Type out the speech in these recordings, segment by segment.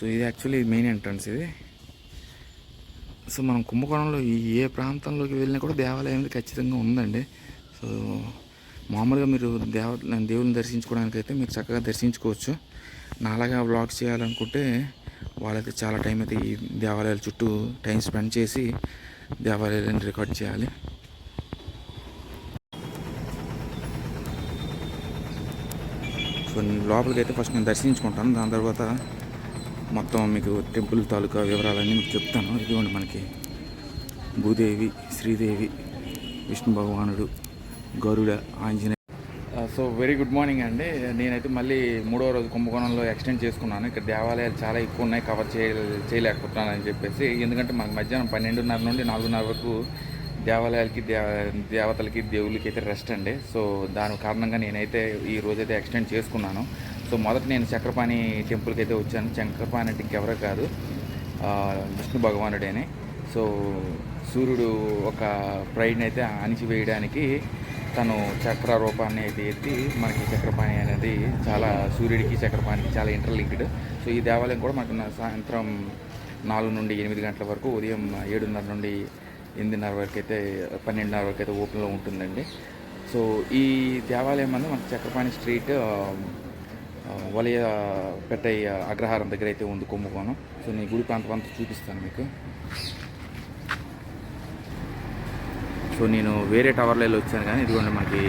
So ఇది actually main entrance ఇది. So మనం కుంభకోణంలో ఏ ప్రాంతంలోకి వెళ్ళినా కూడా దేవాలయం ఖచ్చితంగా ఉందండి. సో మామూలుగా మీరు దేవ దేవుని దర్శించుకోవడానికి అయితే మీరు చక్కగా దర్శించుకోవచ్చు. నాలాగా బ్లాగ్ చేయాలనుకుంటే వాళ్ళకి చాలా టైం అయితే ఈ దేవాలయాల చుట్టూ టైం స్పెండ్ చేసి దేవాలయాలను రికార్డ్ చేయాలి. సో నేను లోపలికి అయితే ఫస్ట్ నేను దర్శించుకుంటాను. దాని తర్వాత మొత్తం మీకు టెంపుల్ తాలూకా వివరాలన్నీ మీకు చెప్తాను. ఇదిగోండి మనకి భూదేవి శ్రీదేవి విష్ణు భగవానుడు Garuda Anjaneya. So very good morning అండి. నేనైతే మళ్ళీ మూడో రోజు కుంభకోణంలో ఎక్స్టెండ్ చేసుకున్నాను. ఇక్కడ దేవాలయాలు చాలా ఎక్కువ ఉన్నాయి కవర్ చేయ చేయలేకపోతున్నాను అని చెప్పేసి. ఎందుకంటే మాకు మధ్యాహ్నం పన్నెండున్నర నుండి నాలుగున్నర వరకు దేవాలయాలకి దేవ దేవతలకి దేవుళ్ళకి అయితే రెస్ట్ అండి. సో దాని కారణంగా నేనైతే ఈ రోజైతే ఎక్స్టెండ్ చేసుకున్నాను. సో మొదట నేను చక్రపాణి టెంపుల్కి అయితే వచ్చాను. చక్రపాణి అంటే ఇంకెవరో కాదు. విష్ణు భగవానుడేనే. సో సూర్యుడు ఒక ప్రైడ్ని అయితే అణిచివేయడానికి తను చక్ర రూపాన్ని అయితే ఎత్తి మనకి చక్రపాణి అనేది చాలా సూర్యుడికి చక్రపాణికి చాలా ఇంటర్లింక్డ్ సో ఈ దేవాలయం కూడా మనకు సాయంత్రం నాలుగు నుండి ఎనిమిది గంటల వరకు ఉదయం ఏడున్నర నుండి ఎనిమిదిన్నర వరకు అయితే పన్నెండున్నర వరకు అయితే ఓపెన్లో ఉంటుందండి. సో ఈ దేవాలయం అనేది మనకి చక్రపాణి స్ట్రీట్ వలయ పెట్టయ్య అగ్రహారం దగ్గర అయితే ఉంది కుంభకోణం. సో నేను గుడి ప్రాంతం అంతా చూపిస్తాను మీకు. సో నేను వేరే టవర్లో వెళ్ళి వచ్చాను కానీ ఇదిగోండి మనకి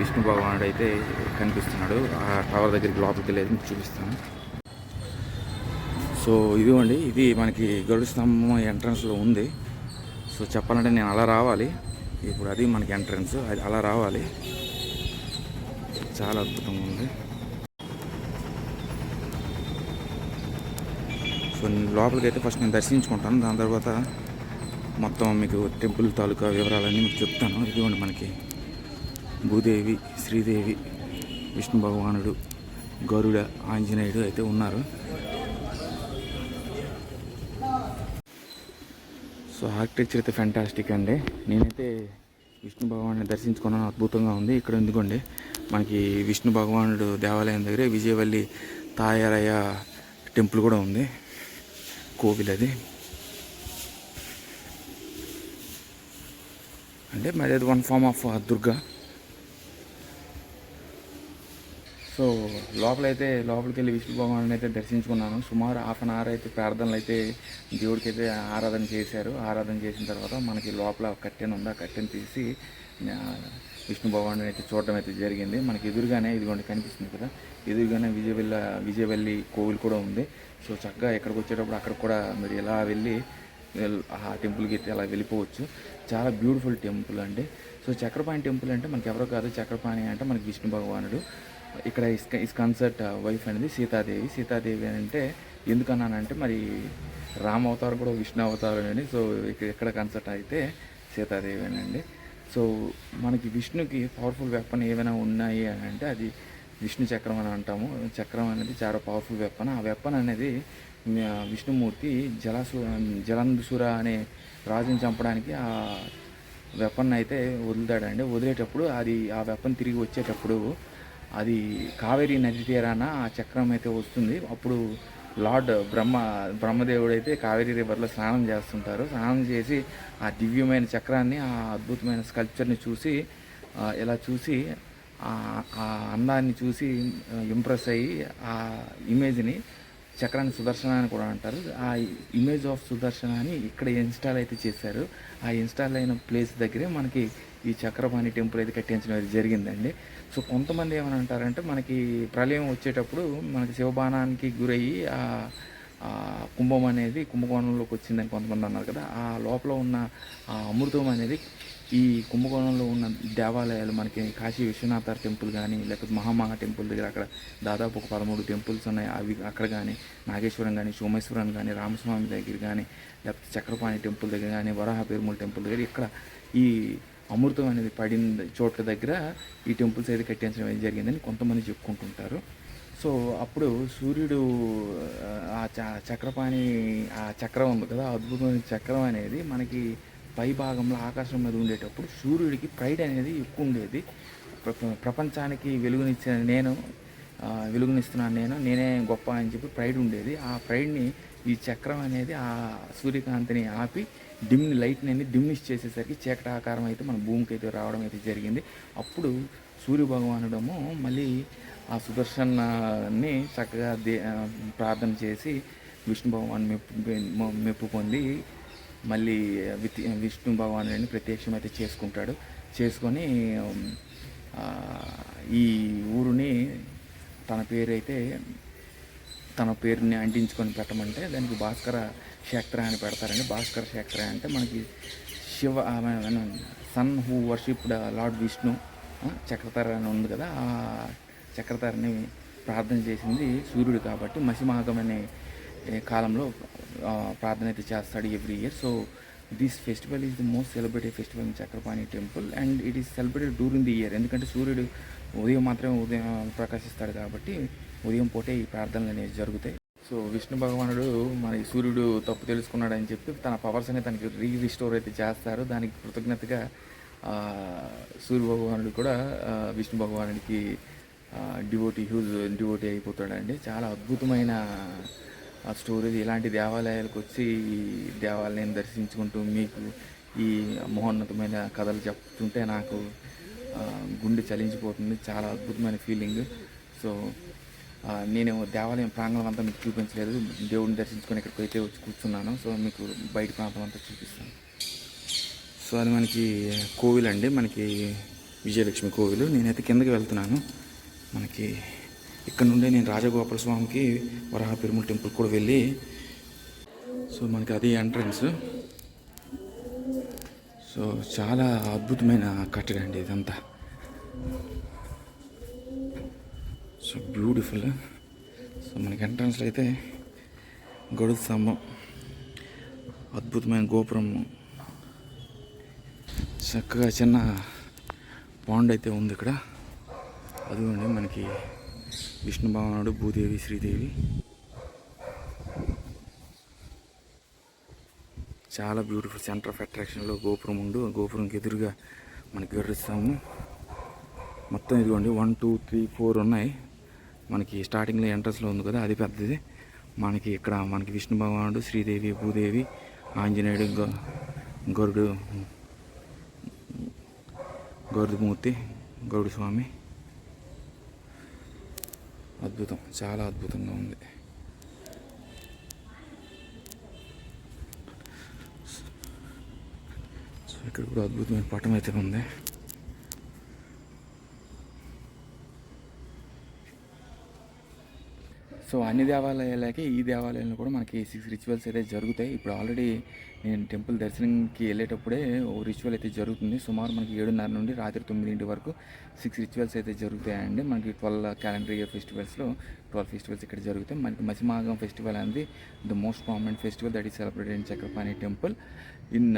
విష్ణు భగవానుడు అయితే కనిపిస్తున్నాడు. ఆ టవర్ దగ్గరికి లోపలికి వెళ్ళేది మీకు చూపిస్తాను. సో ఇదిగోండి ఇది మనకి గరుడు స్తంభం ఎంట్రన్స్లో ఉంది. సో చెప్పాలంటే నేను అలా రావాలి. ఇప్పుడు అది మనకి ఎంట్రన్స్ అది అలా రావాలి. చాలా అద్భుతంగా ఉంది. సో లోపలికి అయితే ఫస్ట్ నేను దర్శించుకుంటాను. దాని తర్వాత మొత్తం మీకు టెంపుల్ తాలూకా వివరాలన్నీ మీకు చెప్తాను. ఇదిగోండి మనకి భూదేవి శ్రీదేవి విష్ణు భగవానుడు గరుడ ఆంజనేయుడు అయితే ఉన్నారు. సో ఆర్కిటెక్చర్ అయితే ఫ్యాంటాస్టిక్ అండి. నేనైతే విష్ణు భగవాన్ని దర్శించుకున్నాను. అద్భుతంగా ఉంది. ఇక్కడ ఎందుకండి మనకి విష్ణు భగవానుడు దేవాలయం దగ్గర విజయవల్లి తాయారయ్య టెంపుల్ కూడా ఉంది. కోవిల్ అది అంటే మరి అది one form of Durga. So లోపలైతే లోపలికి వెళ్ళి విష్ణు భగవాన్ అయితే దర్శించుకున్నాను. సుమారు హాఫ్ అన్ అవర్ అయితే ప్రార్థనలు అయితే దేవుడికి అయితే ఆరాధన చేశారు. ఆరాధన చేసిన తర్వాత మనకి లోపల కట్టెన ఉంది. ఆ కట్టెను తీసి విష్ణు భగవాన్ అయితే చూడడం అయితే జరిగింది. మనకి ఎదురుగానే ఇదిగోండి కనిపిస్తుంది కదా? ఎదురుగానే విజయవెల్ల విజయవల్లి కోవిల్ కూడా ఉంది. సో చక్కగా ఎక్కడికి వచ్చేటప్పుడు అక్కడ కూడా మీరు ఎలా వెళ్ళి ఆ టెంపుల్కి అయితే అలా వెళ్ళిపోవచ్చు. చాలా బ్యూటిఫుల్ టెంపుల్ అండి. సో చక్రపాణి టెంపుల్ అంటే మనకి ఎవరో కాదు. చక్రపాణి అంటే మనకి విష్ణు భగవానుడు. ఇక్కడ ఇస్ ఇస్ కన్సర్ట్ వైఫ్ అనేది సీతాదేవి. సీతాదేవి అని అంటే ఎందుకన్నానంటే మరి రామ అవతారం కూడా విష్ణు అవతారం అని సో ఇక్కడ ఎక్కడ కన్సర్ట్ అయితే సీతాదేవి అండి సో మనకి విష్ణుకి పవర్ఫుల్ వెపన్ ఏమైనా ఉన్నాయి అని అంటే అది విష్ణు చక్రం అని అంటాము. చక్రం అనేది చాలా పవర్ఫుల్ వెపన్ ఆ వెపన్ అనేది విష్ణుమూర్తి జలసు జలంధుసుర అనే రాజుని చంపడానికి ఆ వెపన్ అయితే వదులుతాడండి. వదిలేటప్పుడు అది ఆ వెపన్ తిరిగి వచ్చేటప్పుడు అది కావేరీ నది తీరాన ఆ చక్రం అయితే వస్తుంది. అప్పుడు లార్డ్ బ్రహ్మ బ్రహ్మదేవుడు అయితే కావేరీ రివర్లో స్నానం చేస్తుంటారు. స్నానం చేసి ఆ దివ్యమైన చక్రాన్ని ఆ అద్భుతమైన స్కల్ప్చర్ని చూసి ఇలా చూసి ఆ- ఆ అందాన్ని చూసి ఇంప్రెస్ అయ్యి ఆ ఇమేజ్ని చక్రాన్ని సుదర్శన అని కూడా అంటారు. ఆ ఇమేజ్ ఆఫ్ సుదర్శన అని ఇక్కడ ఇన్స్టాల్ అయితే చేశారు. ఆ ఇన్స్టాల్ అయిన ప్లేస్ దగ్గరే మనకి ఈ చక్రపాణి టెంపుల్ అయితే కట్టించడం అయితే జరిగిందండి. సో కొంతమంది ఏమని అంటారంటే మనకి ప్రళయం వచ్చేటప్పుడు మనకి శివబాణానికి గురయ్యి ఆ కుంభం అనేది కుంభకోణంలోకి వచ్చిందని కొంతమంది అన్నారు కదా. ఆ లోపల ఉన్న ఆ అమృతం అనేది ఈ కుంభకోణంలో ఉన్న దేవాలయాలు మనకి కాశీ విశ్వనాథ టెంపుల్ కానీ లేకపోతే మహామహా టెంపుల్ దగ్గర అక్కడ దాదాపు ఒక పదమూడు టెంపుల్స్ ఉన్నాయి. అవి అక్కడ కానీ నాగేశ్వరం కానీ సోమేశ్వరం కానీ రామస్వామి దగ్గర కానీ లేకపోతే చక్రపాణి టెంపుల్ దగ్గర కానీ వరాహ పెరుమూల టెంపుల్ దగ్గర ఇక్కడ ఈ అమృతం అనేది పడిన చోట్ల దగ్గర ఈ టెంపుల్స్ అయితే కట్టించడం అనేది జరిగిందని కొంతమంది చెప్పుకుంటుంటారు. సో అప్పుడు సూర్యుడు ఆ చ చక్రపాణి ఆ చక్రం ఉంది కదా అద్భుతమైన చక్రం అనేది మనకి పై భాగంలో ఆకాశం మీద ఉండేటప్పుడు సూర్యుడికి ప్రైడ్ అనేది ఎక్కువ ఉండేది. ప్ర- ప్రపంచానికి వెలుగునిచ్చిన నేను వెలుగునిస్తున్నాను నేను నేనే గొప్ప అని చెప్పి ప్రైడ్ ఉండేది. ఆ ప్రైడ్ని ఈ చక్రం అనేది ఆ సూర్యకాంతిని ఆపి డిమ్ లైట్ని అన్ని డిమ్నిష్ చేసేసరికి చీకటి ఆకారం అయితే మన భూమికి అయితే రావడం అయితే జరిగింది. అప్పుడు సూర్య భగవానుడము మళ్ళీ ఆ సుదర్శనాన్ని చక్కగా దే ప్రార్థన చేసి విష్ణు భగవాన్ మెప్పు మెప్పు పొంది మళ్ళీ విత్ విష్ణు భగవానుడిని ప్రత్యక్షం అయితే చేసుకుంటాడు. చేసుకొని ఈ ఊరుని తన పేరు అయితే తన పేరుని అంటించుకొని పెట్టమంటే దానికి భాస్కర క్షేత్ర అని పెడతారండి. భాస్కర క్షేత్ర అంటే మనకి Shiva son who worshipped lord Vishnu చక్రతార అని ఉంది కదా ఆ చక్రతారని ప్రార్థన చేసింది సూర్యుడు కాబట్టి మసిమాగం అనే కాలంలో ప్రార్థన అయితే చేస్తాడు every year. So this festival is the most celebrated festival in Chakrapani temple and it is celebrated during the year. ఎందుకంటే సూర్యుడు ఉదయం మాత్రమే ఉదయం ప్రకాశిస్తాడు కాబట్టి ఉదయం పూటే ఈ ప్రార్థనలు అనేవి జరుగుతాయి. సో విష్ణు భగవానుడు మన సూర్యుడు తప్పు తెలుసుకున్నాడని చెప్పి తన పవర్స్ అనేది తనకి రీ రిస్టోర్ అయితే చేస్తారు. దానికి కృతజ్ఞతగా సూర్య భగవానుడు కూడా విష్ణు భగవానుడికి డివోటీ హ్యూజ్ డివోటీ అయిపోతాడండి. చాలా అద్భుతమైన స్టోరీ ఇలాంటి దేవాలయాలకు వచ్చి ఈ దేవాలయాన్ని దర్శించుకుంటూ మీకు ఈ మహోన్నతమైన కథలు చెప్తుంటే నాకు గుండె చలించిపోతుంది. చాలా అద్భుతమైన ఫీలింగ్ సో నేను దేవాలయం ప్రాంగణం అంతా మీకు చూపించలేదు. దేవుడిని దర్శించుకొని ఇక్కడికి అయితే వచ్చి కూర్చున్నాను. సో మీకు బయట ప్రాంతం అంతా చూపిస్తాను. సో అది మనకి కోవిల్ అండి. మనకి విజయలక్ష్మి కోవిలు. నేనైతే కిందకి వెళ్తున్నాను. మనకి ఇక్కడ నుండే నేను రాజగోపాల స్వామికి వరాహ పెరుమల టెంపుల్ కూడా వెళ్ళి సో మనకి అది ఎంట్రన్స్. సో చాలా అద్భుతమైన కట్టడ అండి ఇదంతా. సో బ్యూటిఫుల్ సో మనకి ఎంట్రన్స్లో అయితే గొడుగు స్తంభం అద్భుతమైన గోపురం చక్కగా చిన్న పాండ్ అయితే ఉంది ఇక్కడ. అదిగోండి మనకి విష్ణు భవనాడు భూదేవి శ్రీదేవి. చాలా బ్యూటిఫుల్ సెంటర్ ఆఫ్ అట్రాక్షన్లో గోపురం ఉండు. గోపురంకి ఎదురుగా మనకి గర్రిస్తాము మొత్తం ఇదిగోండి వన్ టూ త్రీ ఫోర్ ఉన్నాయి. మనకి స్టార్టింగ్లో ఎంట్రన్స్లో ఉంది కదా అది పెద్దది. మనకి ఇక్కడ మనకి విష్ణు భగవానుడు శ్రీదేవి భూదేవి ఆంజనేయుడు గ- గరుడు గరుడుమూర్తి గరుడు స్వామి అద్భుతం చాలా అద్భుతంగా ఉంది. సో ఇక్కడ కూడా అద్భుతమైన పటం అయితే ఉంది. సో అన్ని దేవాలయాలకి ఈ దేవాలయంలో కూడా మనకి సిక్స్ రిచువల్స్ అయితే జరుగుతాయి. ఇప్పుడు ఆల్రెడీ నేను టెంపుల్ దర్శనంకి వెళ్ళేటప్పుడే ఓ రిచువల్ అయితే జరుగుతుంది. సుమారు మనకి ఏడున్నర నుండి రాత్రి తొమ్మిదింటి వరకు సిక్స్ రిచువల్స్ అయితే జరుగుతాయండి. మనకి ట్వెల్వ్ క్యాలెండర్ ఇయర్ ఫెస్టివల్స్లో ట్వెల్వ్ ఫెస్టివల్స్ ఇక్కడ జరుగుతాయి. మనకి మసిమాగం ఫెస్టివల్ అనేది the most prominent festival that is celebrated in Chakrapani temple. In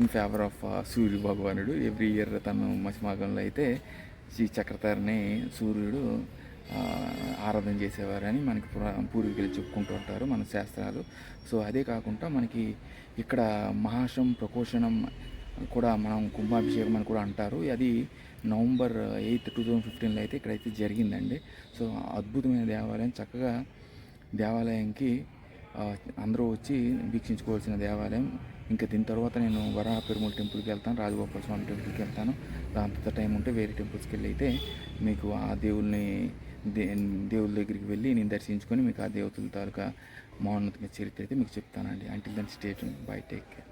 in favour of Surya భగవానుడు. ఎవ్రీ ఇయర్ తను మసిమాగంలో అయితే శ్రీ చక్రతారిని సూర్యుడు ఆరాధన చేసేవారని మనకి పూర్వీకులు చెప్పుకుంటూ ఉంటారు మన శాస్త్రాలు. సో అదే కాకుండా మనకి ఇక్కడ మహాశం ప్రకోషణం కూడా మనం కుంభాభిషేకం అని కూడా అంటారు. అది నవంబర్ ఎయిత్ టూ థౌజండ్ ఫిఫ్టీన్లో అయితే ఇక్కడైతే జరిగిందండి. సో అద్భుతమైన దేవాలయం. చక్కగా దేవాలయంకి అందరూ వచ్చి వీక్షించుకోవాల్సిన దేవాలయం. ఇంకా దీని తర్వాత నేను వరాహ పెరుమూల టెంపుల్కి వెళ్తాను రాజగోపాల స్వామి టెంపుల్కి వెళ్తాను. దాంతో టైం ఉంటే వేరే టెంపుల్స్కి వెళ్ళి అయితే మీకు ఆ దేవుల్ని దే దేవుళ్ళ దగ్గరికి వెళ్ళి నేను దర్శించుకొని మీకు ఆ దేవతల తాలూకా మౌన్నతమైన చరిత్ర అయితే మీకు చెప్తానండి. అంటిల్ దాని స్టేట్ బై టేక్ కేర్